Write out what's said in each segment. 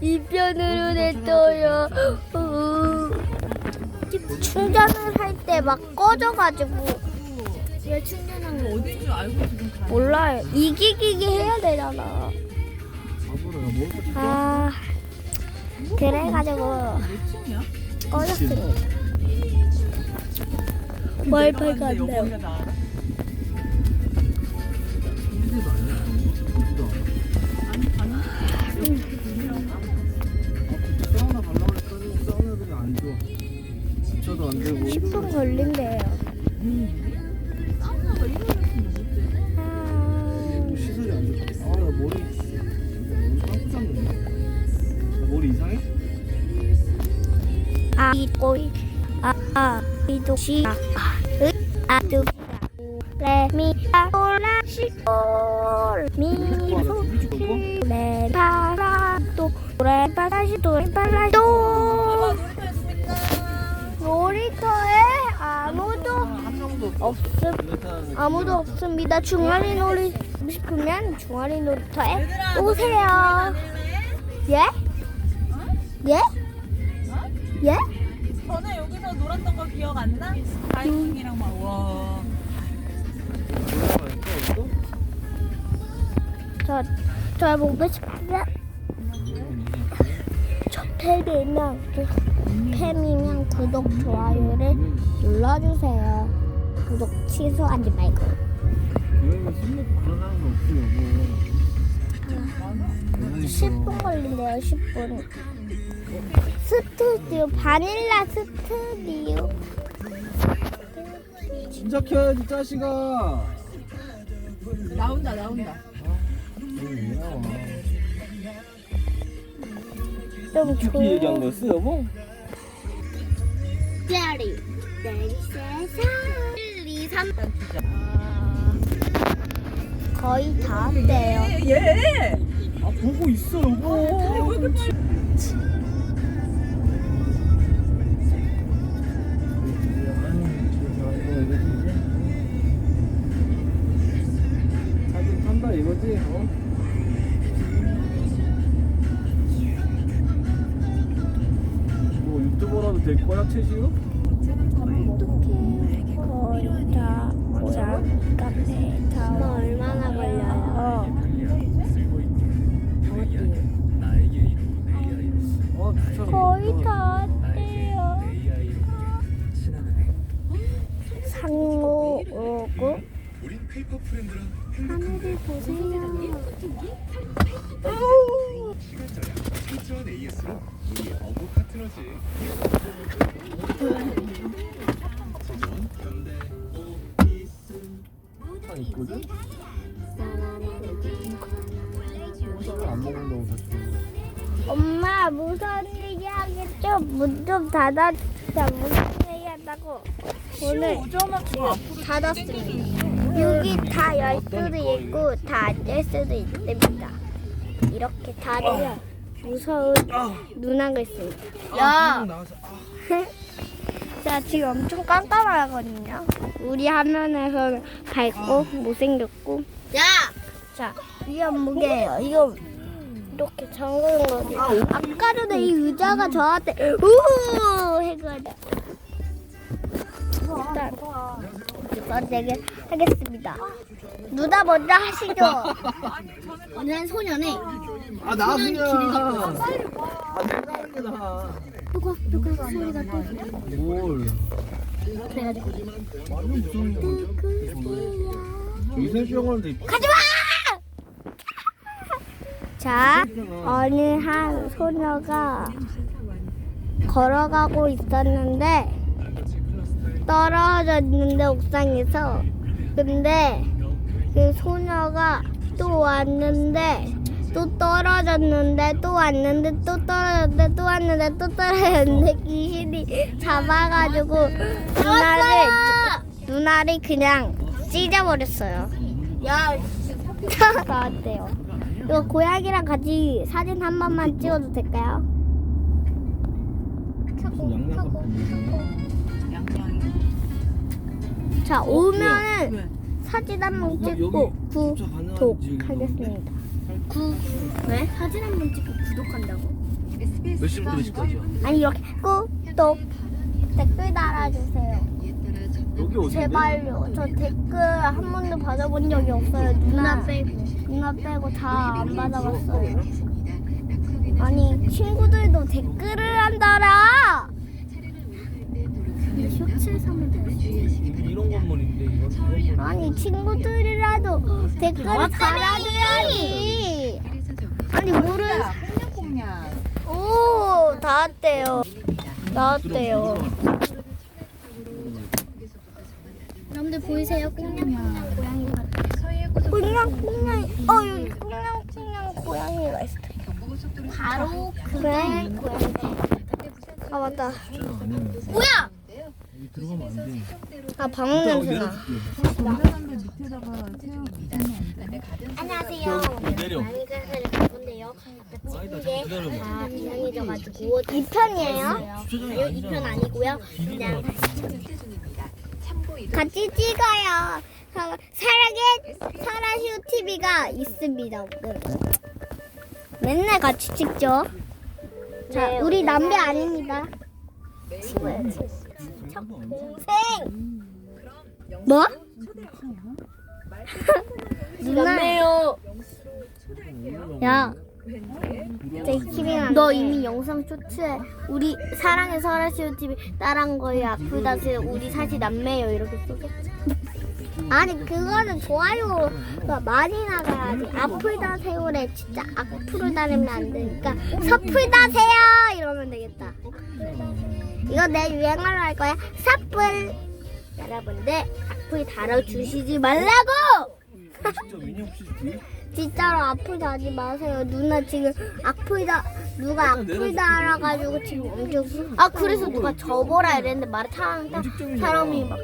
이편으로 냈어요. 어. 충전을 할 때 막 꺼져가지고 얘 충전한 거 어딘 줄 알고 지금 가. 몰라요. 이기기기 해야 되잖아. 아 그래가지고 몇 층이야? 꺼졌습니다. 와이파이가 안 돼요. 줘. 주차도 안 되고 10분 걸린대요. 아, 시설이 안 좋다. 아, 나 머리 머리 빵꾸 났네. 나 머리 이상해? 아, 이꼬이, 아, 아, 이도시, 아, 으, 아, 두, 레, 미, 아, 올라, 시, 올, 미, 소, 시, 레, 파, 라, 도, 레, 파, 라, 시, 도, 레, 파, 라, 도. 없음. 아무도 없습니다. 중아리 놀이 싶으면 중아리 놀이터에 오세요. 예? 예? 예? 전에 여기서 놀았던 거 기억 안 나? 다이빙이랑 막 와. 저, 저 보고 싶은데 저 팬이면 팬이면 구독 좋아요를 눌러주세요. 구독 취소하지 말고. 여기가 술 먹고 그런 사람도 없고 여보. 10분 걸린대요. 10분. 스튜디오 바닐라 스튜디오. 진짜 켜야지 짜식아. 나온다 나온다. 좀 특히 조용. 얘기한 거였어 여보? 짜리. 넷셋 1, 2, 3 거의 다 왔대요. 예. 아 보고 있어 여보. 사진 탄다 이거지? 어? 뭐 유튜버라도 될 거야 채시로? 차 있거든? 모자를 안 먹는다고 사실 엄마 무슨 얘기 하겠죠? 문 좀 닫아. 자 무슨 얘기 한다고? 오늘 닫았습니다. 여기 다 열 수도 있고 다 안 열 수도 있답니다. 이렇게 닫으면 무서운 누나가 있습니다. 야! 나와서 아, 자 지금 엄청 깜깜하거든요. 우리 화면에서는 밝고 못생겼고. 야! 자 이게 무게예요. 이거 이렇게 잠그는 거지. 아까 전에 이 의자가 저한테 우후 해가지고 일단 이번 얘기 하겠습니다. 누나 먼저 하시죠. 오늘은 소년의 아 나왔냐 아게 나아 누가 누가 소리가 또 뭘? 그래가지고. 저기 세수영화인데 가지마! 자, 어느 한 소녀가 걸어가고 있었는데 떨어졌는데 옥상에서. 근데 그 소녀가 또 왔는데 또 떨어졌는데 또 왔는데 또 떨어졌는데 또 왔는데 또 떨어졌는데 귀신이 잡아가지고 누나를 누나를 그냥 찢어버렸어요. 야, 나왔대요. 이거 고양이랑 같이 사진 한 번만 찍어도 될까요? 자, 오면은 왜? 사진 한 번 찍고 구독하겠습니다. 구 왜? 사진 한 번 찍고 구독한다고? 몇 시부터 몇 시까지야? 아니 이렇게 구독 댓글 달아주세요. 여기? 제발요. 저 댓글 한 번도 받아본 적이 없어요. 누나 빼고 누나 빼고 다 안 받아봤어요. 아니 친구들도 댓글을 한다라. 쇼츠에서 하면 되지. 이런 건물인데 건물. 아니 친구들이라도 댓글 달아줘야지. 아니 꽁냥꽁냥. 오 닿았대요. 닿았대요. 여러분들 보이세요? 꽁냥꽁냥. 꽁냥꽁냥 어 여기 꽁냥꽁냥 고양이가 있어. 바로 그 고양이. 아 맞다. 뭐야? 여기 들어가면 안 돼. 아 방울 냄새나. 전자담배 밑에다가 세워두면 안 돼? 안녕하세요. 내려. 가본데요. 친구게 기다려봐. 다 이상해져가지고 2편이에요? 주차장이 아니요, 2편 아니고요. 그냥 같이 찍어요. 사- 사랑의 사라시오 TV가 있습니다. 오늘. 맨날 같이 찍죠. 자, 우리 남배 아닙니다. 친구예요, 친구. 동생. 뭐? 누나요. 야. 너 이미 영상 쇼츠에 우리 사랑의 설아시오 TV 따라한 거에 아프다세요 우리 사실 남매요 이렇게 쓰겠지 아니 그거는 좋아요가 많이 나가야지 아프다세요래 진짜 악플을 달으면 안 되니까 섣플다세요 이러면 되겠다 이거 내 유행어로 할 거야. 섣플 여러분들 악플 달아주시지 말라고! 진짜 뒤에? 진짜로 아프지 하지 마세요. 누나 지금 아프다 누가 아프다 알아가지고 지금 엄청 아 그래서 누가 접어라 이랬는데 말을 타는 사람이 막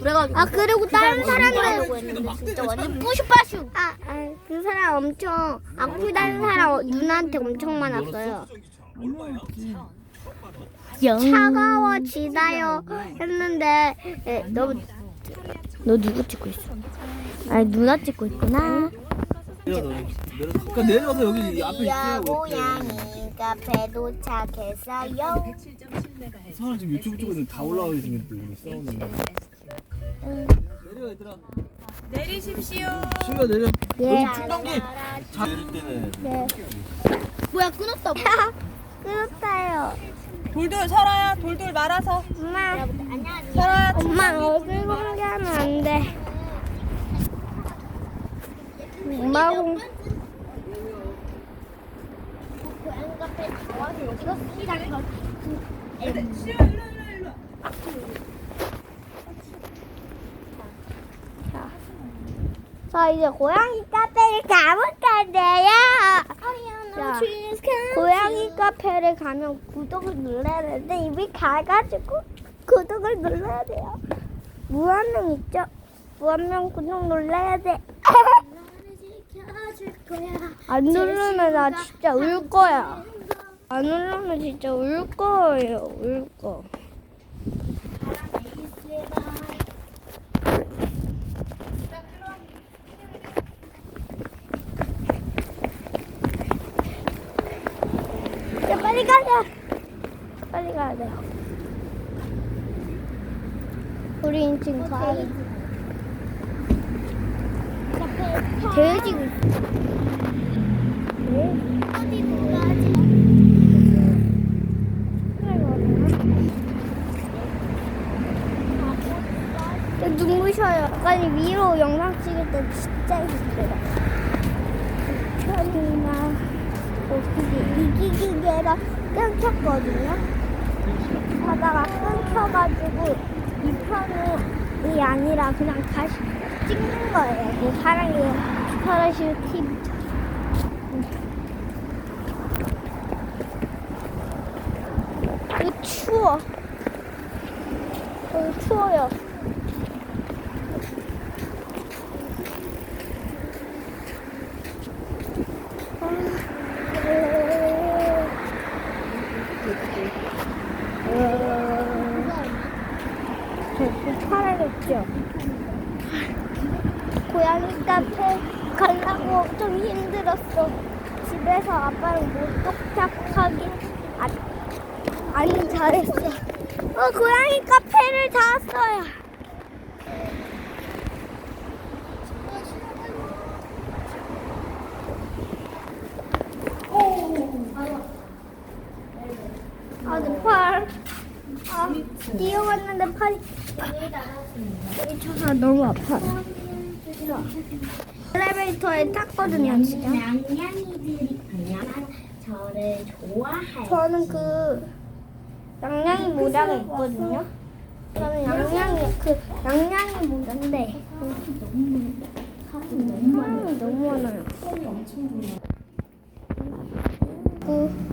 그래가지고 아 그리고 다른 사람들 진짜 완전 뿌슈빠슈. 아그 사람 엄청 아프다는 사람 누나한테 엄청 많았어요. 차가워지나요 했는데 에, 너, 너 누구 찍고 있어? 아니 누나 찍고 있구나. 내려 너. 내려. 그러니까 내려서 여기 앞에 이야 있어요. 이렇게. 고양이가 배 도착했어요. 사람 지금 유튜브 쪽에서 다 올라가게 생겼대 여기 싸우는 거. 내려 얘들아. 내리십시오. 신가 내려. 예. 여기 충전기. 자 내릴 때는 네. 뭐야 끊었다. 끊었다요. 돌돌 설아야 돌돌 말아서. 엄마. 설아야 엄마 얼굴 공개하면 안 돼. 엄마 공. 쓰기가 자 이제 고양이 카페를 가볼 건데요. 자, 고양이 카페를 가면 구독을 눌러야 되는데 이미 가가지고 구독을 눌러야 돼요. 무한명 있죠? 무한명 구독 눌러야 돼. 안 누르면 나 진짜 울 거야. 안 누르면 진짜 울 거예요. 울 거. 빨리 가자. 빨리 가야 돼요. 우리 지금 가야 돼. 돼지고 있어. 어디 가지? 눈부셔요. 빨리 위로 영상 찍을 때 진짜 힘들어. 편이나 이기기계가 끊겼거든요. 하다가 끊겨가지고 이 편이 아니라 그냥 다시 찍는 거예요. 그 사랑의 파라슈 TV. 이 추워. 어, 추워요. 저 팔아겠죠. 고양이 카페 가려고 엄청 힘들었어. 집에서 아빠랑 못 도착하긴 안, 아니 잘했어. 어 고양이 카페를 다 왔어요. 아, 내 팔. 아, 뛰어갔는데 팔이. 여기 쳐서 너무 아파. 엘리베이터에 탔거든요, 좋아할 저는 그 양양이 모자가 있거든요. 저는 양양이 그 양양이 모자인데 사람이 너무 많아요. 그 도,